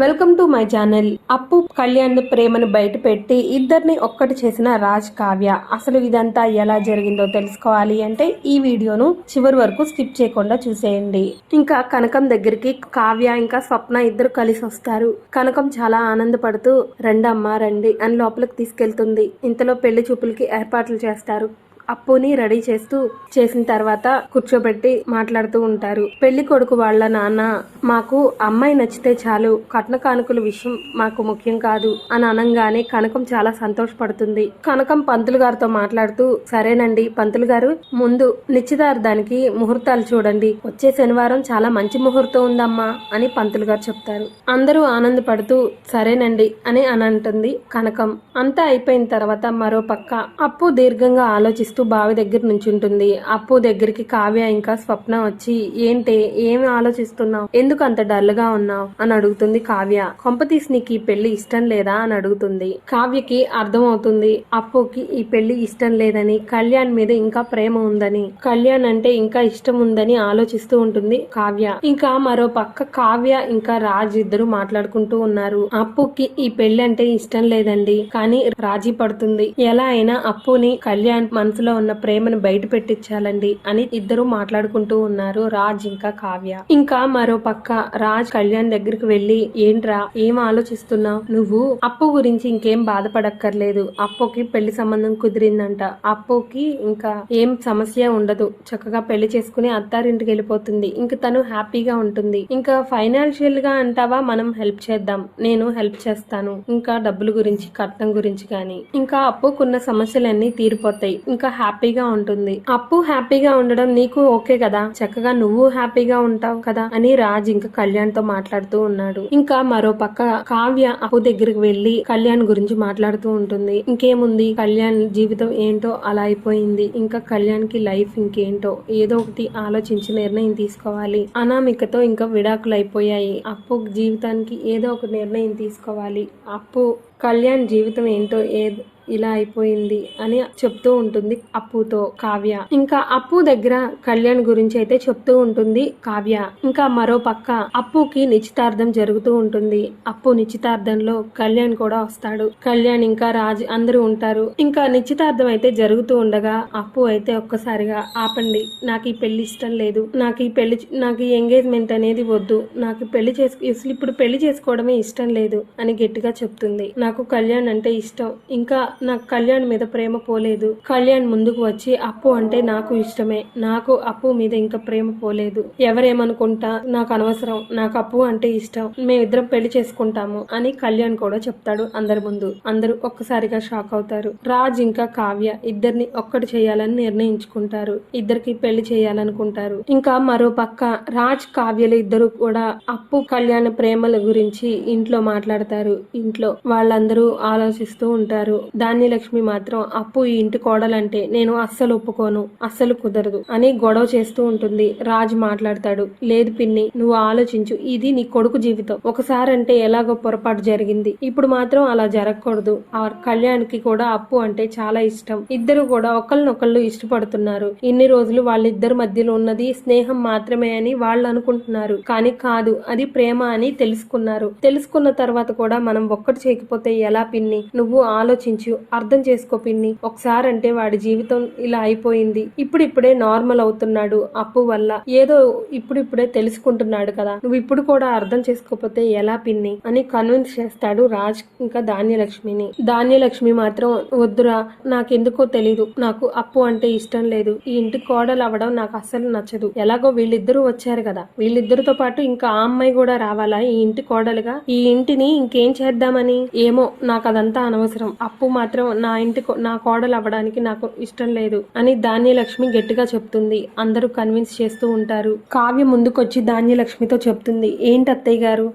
Welcome to my channel. అప్పు కళ్యాణ్ ప్రేమను బయట పెట్టి ఇద్దరిని ఒక్కటి చేసిన రాజ్ కావ్య. అసలు ఇదంతా ఎలా జరిగిందో తెలుసుకోవాలి అంటే ఈ వీడియోను చివరి వరకు స్కిప్ చేయకుండా చూసేయండి. ఇంకా కనకం దగ్గరికి కావ్య ఇంకా స్వప్న ఇద్దరు కలిసి వస్తారు. కనకం చాలా ఆనందపడుతూ రండమ్మా రండి అని లోపలికి తీసుకెళ్తుంది. ఇంతలో పెళ్ళి చూపులకి ఏర్పాట్లు చేస్తారు. అప్పుని రెడీ చేస్తూ చేసిన తర్వాత కూర్చోబెట్టి మాట్లాడుతూ ఉంటారు. పెళ్ళి కొడుకు వాళ్ళ నాన్న మాకు అమ్మాయి నచ్చితే చాలు కట్న కానుకల విషయం మాకు ముఖ్యం కాదు అని అనగానే కనకం చాలా సంతోషపడుతుంది. కనకం పంతులు గారితో మాట్లాడుతూ సరేనండి పంతులు గారు ముందు నిశ్చితార్థానికి ముహూర్తాలు చూడండి. వచ్చే శనివారం చాలా మంచి ముహూర్తం ఉందమ్మా అని పంతులు గారు చెప్తారు. అందరూ ఆనందపడుతూ సరేనండి అని అని అంటుంది కనకం. అంతా అయిపోయిన తర్వాత మరో పక్క అప్పు దీర్ఘంగా ఆలోచిస్తూ బావి దగ్గర నుంచి ఉంటుంది అప్పు దగ్గరికి కావ్య ఇంకా స్వప్న వచ్చి ఏంటి ఏమి ఆలోచిస్తున్నావు? ఎందుకు అంత డల్గా ఉన్నావు? అని అడుగుతుంది కావ్య. కొంపతీస్ నీకు ఈ పెళ్ళి ఇష్టం లేదా? అని అడుగుతుంది. కావ్యకి అర్థం అవుతుంది. అప్పుకి ఈ పెళ్ళి ఇష్టం లేదని కళ్యాణ్ మీద ఇంకా ప్రేమ ఉందని. కళ్యాణ్ అంటే ఇంకా ఇష్టం ఉందని ఆలోచిస్తూ ఉంటుంది కావ్య. ఇంకా మరో పక్క కావ్య ఇంకా రాజ్ ఇద్దరు మాట్లాడుకుంటూ ఉన్నారు. అప్పుకి ఈ పెళ్ళి అంటే ఇష్టం లేదండి. కానీ రాజీ పడుతుంది. ఎలా అయినా అప్పుని కళ్యాణ్ మనసు మనసులో ఉన్న ప్రేమను బయట పెట్టించాలండి అని ఇద్దరు మాట్లాడుకుంటూ ఉన్నారు. రాజ్ ఇంకా కావ్య. ఇంకా మరో పక్క రాజ్ కళ్యాణ్ దగ్గరికి వెళ్ళి ఏంట్రా ఏం ఆలోచిస్తున్నావు? నువ్వు అప్పు గురించి ఇంకేం బాధపడక్కర్లేదు. అప్పుకి పెళ్ళి సంబంధం కుదిరిందంట. అప్పుకి ఇంకా ఏం సమస్య ఉండదు. చక్కగా పెళ్ళి చేసుకుని అత్తారింటికి వెళ్ళిపోతుంది. ఇంకా తను హ్యాపీగా ఉంటుంది. ఇంకా ఫైనాన్షియల్గా అంటావా? మనం హెల్ప్ చేద్దాం. నేను హెల్ప్ చేస్తాను. ఇంకా డబ్బుల గురించి కట్నం గురించి కానీ ఇంకా అప్పుకున్న సమస్యలన్నీ తీరిపోతాయి. ఇంకా హ్యాపీగా ఉంటుంది. అప్పు హ్యాపీగా ఉండడం నీకు ఓకే కదా? చక్కగా నువ్వు హ్యాపీగా ఉంటావు కదా? అని రాజ్ ఇంకా కళ్యాణ్తో మాట్లాడుతూ ఉన్నాడు. ఇంకా మరో పక్క కావ్య అప్పు దగ్గరికి వెళ్ళి కళ్యాణ్ గురించి మాట్లాడుతూ ఉంటుంది. ఇంకేముంది? కళ్యాణ్ జీవితం ఏంటో అలా అయిపోయింది. ఇంకా కళ్యాణ్కి లైఫ్ ఇంకేంటో ఏదో ఒకటి ఆలోచించి నిర్ణయం తీసుకోవాలి. అనామికతో ఇంకా విడాకులు అయిపోయాయి. అప్పు జీవితానికి ఏదో ఒక నిర్ణయం తీసుకోవాలి. అప్పు కళ్యాణ్ జీవితం ఏంటో ఏదో ఇలా అయిపోయింది అని చెప్తూ ఉంటుంది అప్పుతో కావ్య. ఇంకా అప్పు దగ్గర కళ్యాణ్ గురించి అయితే చెప్తూ ఉంటుంది కావ్య. ఇంకా మరో పక్క అప్పుకి నిశ్చితార్థం జరుగుతూ ఉంటుంది. అప్పు నిశ్చితార్థంలో కళ్యాణ్ కూడా వస్తాడు. కళ్యాణ్ ఇంకా రాజ్ అందరూ ఉంటారు. ఇంకా నిశ్చితార్థం అయితే జరుగుతూ ఉండగా అప్పు అయితే ఒక్కసారిగా ఆపండి నాకు ఈ పెళ్ళి ఇష్టం లేదు. నాకు ఈ పెళ్ళి నాకు ఈ ఎంగేజ్మెంట్ అనేది వద్దు. నాకు పెళ్ళి చేసుకు అసలు ఇప్పుడు పెళ్ళి చేసుకోవడమే ఇష్టం లేదు అని గట్టిగా చెప్తుంది. నాకు కళ్యాణ్ అంటే ఇష్టం. ఇంకా నాకు కళ్యాణ్ మీద ప్రేమ పోలేదు. కళ్యాణ్ ముందుకు వచ్చి అప్పు అంటే నాకు ఇష్టమే. నాకు అప్పు మీద ఇంకా ప్రేమ పోలేదు. ఎవరేమనుకుంటా? నాకు అనవసరం. నాకు అప్పు అంటే ఇష్టం. మేమిద్దరం పెళ్ళి చేసుకుంటాము అని కళ్యాణ్ కూడా చెప్తాడు అందరి ముందు. అందరూ ఒక్కసారిగా షాక్ అవుతారు. రాజ్ ఇంకా కావ్య ఇద్దరిని ఒక్కటి చేయాలని నిర్ణయించుకుంటారు. ఇద్దరికి పెళ్ళి చేయాలనుకుంటారు. ఇంకా మరో పక్క రాజ్ కావ్యలు ఇద్దరు కూడా అప్పు కళ్యాణ ప్రేమల గురించి ఇంట్లో మాట్లాడతారు. ఇంట్లో వాళ్ళందరూ ఆలోచిస్తూ ఉంటారు. ధాన్యలక్ష్మి మాత్రం అప్పు ఈ ఇంటి కోడలంటే నేను అస్సలు ఒప్పుకోను అస్సలు కుదరదు అని గొడవ చేస్తూ ఉంటుంది. రాజ్ మాట్లాడతాడు. లేదు పిన్ని నువ్వు ఆలోచించు. ఇది నీ కొడుకు జీవితం. ఒకసారి అంటే ఎలాగో పొరపాటు జరిగింది. ఇప్పుడు మాత్రం అలా జరగకూడదు. ఆ కళ్యాణ్కి కూడా అప్పు అంటే చాలా ఇష్టం. ఇద్దరు కూడా ఒకళ్ళనొకళ్ళు ఇష్టపడుతున్నారు. ఇన్ని రోజులు వాళ్ళిద్దరి మధ్యలో ఉన్నది స్నేహం మాత్రమే అని వాళ్ళు అనుకుంటున్నారు. కానీ కాదు అది ప్రేమ అని తెలుసుకున్నారు. తెలుసుకున్న తర్వాత కూడా మనం ఒక్కటి చేయకపోతే ఎలా పిన్ని? నువ్వు ఆలోచించు. అర్థం చేసుకో పిన్ని. ఒకసారి అంటే వాడి జీవితం ఇలా అయిపోయింది. ఇప్పుడిప్పుడే నార్మల్ అవుతున్నాడు అప్పు వల్ల. ఏదో ఇప్పుడిప్పుడే తెలుసుకుంటున్నాడు కదా. నువ్వు ఇప్పుడు కూడా అర్థం చేసుకోకపోతే ఎలా పిన్ని? అని కన్విన్స్ చేస్తాడు రాజ్ ఇంకా ధాన్యలక్ష్మిని. ధాన్యలక్ష్మి మాత్రం వద్దురా నాకెందుకో తెలీదు. నాకు అప్పు అంటే ఇష్టం లేదు. ఈ ఇంటి కోడలు అవ్వడం నాకు అస్సలు నచ్చదు. ఎలాగో వీళ్ళిద్దరూ వచ్చారు కదా. వీళ్ళిద్దరితో పాటు ఇంకా ఆ అమ్మాయి కూడా రావాలా? ఈ ఇంటి కోడలుగా? ఈ ఇంటిని ఇంకేం చేద్దామని? ఏమో నాకు అదంతా అనవసరం. అప్పు మాత్రం నా ఇంటి నా కోడలు అవ్వడానికి నాకు ఇష్టం లేదు అని ధాన్యలక్ష్మి గట్టిగా చెప్తుంది. అందరూ కన్విన్స్ చేస్తూ ఉంటారు. కావ్య ముందుకొచ్చి ధాన్యలక్ష్మితో చెప్తుంది. ఏంటి అత్తయ్య గారు?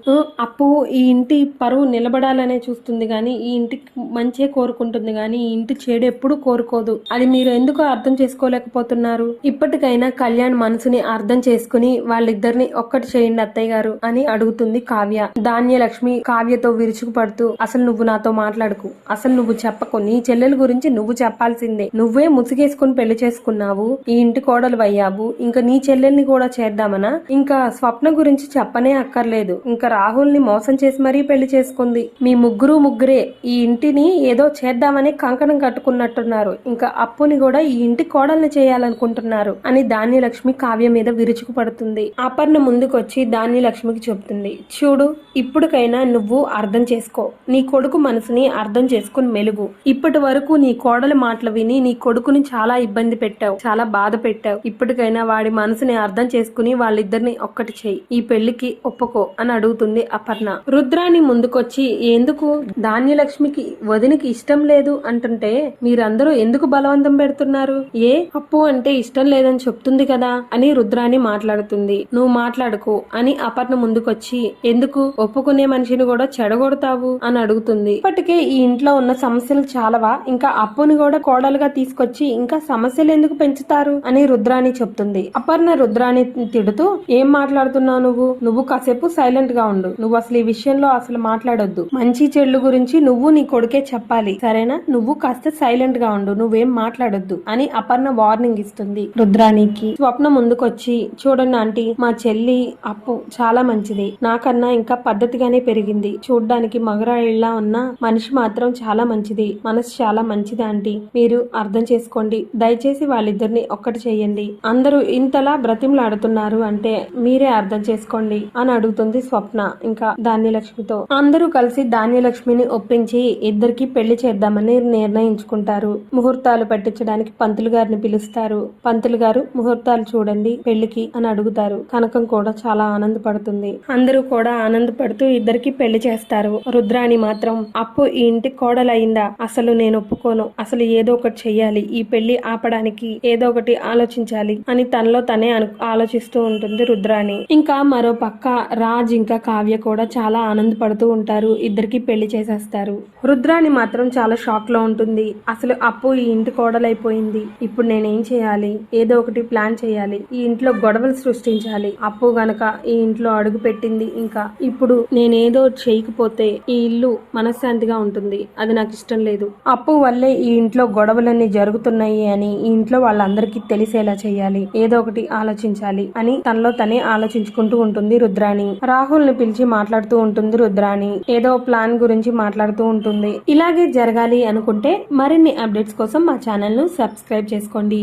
అప్పు ఈ ఇంటి పరువు నిలబడాలనే చూస్తుంది గాని ఈ ఇంటికి మంచే కోరుకుంటుంది గాని ఈ ఇంటి చెడు ఎప్పుడు కోరుకోదు. అది మీరు ఎందుకు అర్థం చేసుకోలేకపోతున్నారు? ఇప్పటికైనా కళ్యాణ్ మనసుని అర్థం చేసుకుని వాళ్ళిద్దరిని ఒక్కటి చేయండి అత్తయ్య గారు అని అడుగుతుంది కావ్య. ధాన్యలక్ష్మి కావ్యతో విరుచుకుపడుతూ అసలు నువ్వు నాతో మాట్లాడుకు. అసలు నువ్వు చెప్ప చెప్పకు. నీ చెల్లెల గురించి నువ్వు చెప్పాల్సిందే. నువ్వే ముసుగేసుకుని పెళ్ళి చేసుకున్నావు. ఈ ఇంటి కోడలు అయ్యావు. ఇంకా నీ చెల్లెల్ని కూడా చేద్దామనా? ఇంకా స్వప్న గురించి చెప్పనే అక్కర్లేదు. ఇంకా రాహుల్ని మోసం చేసి మరీ పెళ్ళి చేసుకుంది. మీ ముగ్గురు ముగ్గురే ఈ ఇంటిని ఏదో చేద్దామని కంకణం కట్టుకున్నట్టున్నారు. ఇంకా అప్పుని కూడా ఈ ఇంటి కోడల్ని చేయాలనుకుంటున్నారు అని ధాన్యలక్ష్మి కావ్య మీద విరుచుకుపడుతుంది. అపర్ణ ముందుకొచ్చి ధాన్యలక్ష్మికి చెబుతుంది. చూడు ఇప్పుడుకైనా నువ్వు అర్థం చేసుకో. నీ కొడుకు మనసుని అర్థం చేసుకుని మెలుగు. ఇప్పటి వరకు నీ కోడలి మాటలు విని నీ కొడుకుని చాలా ఇబ్బంది పెట్టావు చాలా బాధ పెట్టావు. ఇప్పటికైనా వాడి మనసుని అర్థం చేసుకుని వాళ్ళిద్దరిని ఒక్కటి చెయ్యి ఈ పెళ్ళికి ఒప్పుకో అని అడుగుతుంది అపర్ణ. రుద్రాని ముందుకొచ్చి ఎందుకు? ధాన్యలక్ష్మికి వదినికి ఇష్టం లేదు అంటుంటే మీరందరూ ఎందుకు బలవంతం పెడుతున్నారు? ఏ? అప్పు అంటే ఇష్టం లేదని చెప్తుంది కదా? అని రుద్రాని మాట్లాడుతుంది. నువ్వు మాట్లాడుకో అని అపర్ణ ముందుకొచ్చి ఎందుకు? ఒప్పుకునే మనిషిని కూడా చెడగొడతావు? అని అడుగుతుంది. ఇప్పటికే ఈ ఇంట్లో ఉన్న సమస్యలు చాలవా? ఇంకా అప్పుని కూడా కోడలుగా తీసుకొచ్చి ఇంకా సమస్యలు ఎందుకు పెంచుతారు? అని రుద్రాణి చెప్తుంది. అపర్ణ రుద్రాణి తిడుతూ ఏం మాట్లాడుతున్నావు నువ్వు? నువ్వు కాసేపు సైలెంట్గా ఉండు. నువ్వు అసలు ఈ విషయంలో అసలు మాట్లాడొద్దు. మంచి చెడ్లు గురించి నువ్వు నీ కొడుకే చెప్పాలి. సరేనా? నువ్వు కాస్త సైలెంట్గా ఉండు. నువ్వేం మాట్లాడొద్దు. అని అపర్ణ వార్నింగ్ ఇస్తుంది రుద్రానికి స్వప్న ముందుకొచ్చి చూడండి ఆంటీ మా చెల్లి అప్పు చాలా మంచిది. నాకన్నా ఇంకా పద్ధతిగానే పెరిగింది. చూడ్డానికి మగరాయిల్లా ఉన్న మనిషి మాత్రం చాలా మంచిది. మనసు చాలా మంచిది ఆంటీ. మీరు అర్థం చేసుకోండి. దయచేసి వాళ్ళిద్దరిని ఒక్కటి చేయండి. అందరూ ఇంతలా బ్రతిమలాడుతున్నారు అంటే మీరే అర్థం చేసుకోండి అని అడుగుతుంది స్వప్న ఇంకా ధాన్యలక్ష్మితో. అందరూ కలిసి ధాన్యలక్ష్మిని ఒప్పించి ఇద్దరికి పెళ్ళి చేద్దామని నిర్ణయించుకుంటారు. ముహూర్తాలు పట్టించడానికి పంతులు గారిని పిలుస్తారు. పంతులు గారు ముహూర్తాలు చూడండి పెళ్ళికి అని అడుగుతారు. కనకం కూడా చాలా ఆనందపడుతుంది. అందరూ కూడా ఆనందపడుతూ ఇద్దరికి పెళ్ళి చేస్తారు. రుద్రాణి మాత్రం అప్పు ఈ ఇంటి కోడలయిందా? అసలు నేను ఒప్పుకోను. అసలు ఏదో ఒకటి చెయ్యాలి. ఈ పెళ్ళి ఆపడానికి ఏదో ఒకటి ఆలోచించాలి అని తనలో తనే అను ఆలోచిస్తూ ఉంటుంది రుద్రాణి. ఇంకా మరో పక్క రాజ్ ఇంకా కావ్య కూడా చాలా ఆనందపడుతూ ఉంటారు. ఇద్దరికి పెళ్ళి చేసేస్తారు. రుద్రాణి మాత్రం చాలా షాక్లో ఉంటుంది. అసలు అప్పు ఈ ఇంటి కోడలైపోయింది. ఇప్పుడు నేనేం చేయాలి? ఏదో ఒకటి ప్లాన్ చేయాలి. ఈ ఇంట్లో గొడవలు సృష్టించాలి. అప్పు గనక ఈ ఇంట్లో అడుగు పెట్టింది ఇంకా. ఇప్పుడు నేనేదో చేయకపోతే ఈ ఇల్లు మనశ్శాంతిగా ఉంటుంది. అది నాకు ఇష్టం లేదు. అప్పు వల్లే ఈ ఇంట్లో గొడవలన్నీ జరుగుతున్నాయి అని ఈ ఇంట్లో వాళ్ళందరికీ తెలిసేలా చేయాలి ఏదో ఒకటి ఆలోచించాలి అని తనలో తనే ఆలోచించుకుంటూ ఉంటుంది రుద్రాణి. రాహుల్ని పిలిచి మాట్లాడుతూ ఉంటుంది రుద్రాణి. ఏదో ప్లాన్ గురించి మాట్లాడుతూ ఉంటుంది. ఇలాగే జరగాలి అనుకుంటే మరిన్ని అప్డేట్స్ కోసం మా ఛానల్ను సబ్స్క్రైబ్ చేసుకోండి.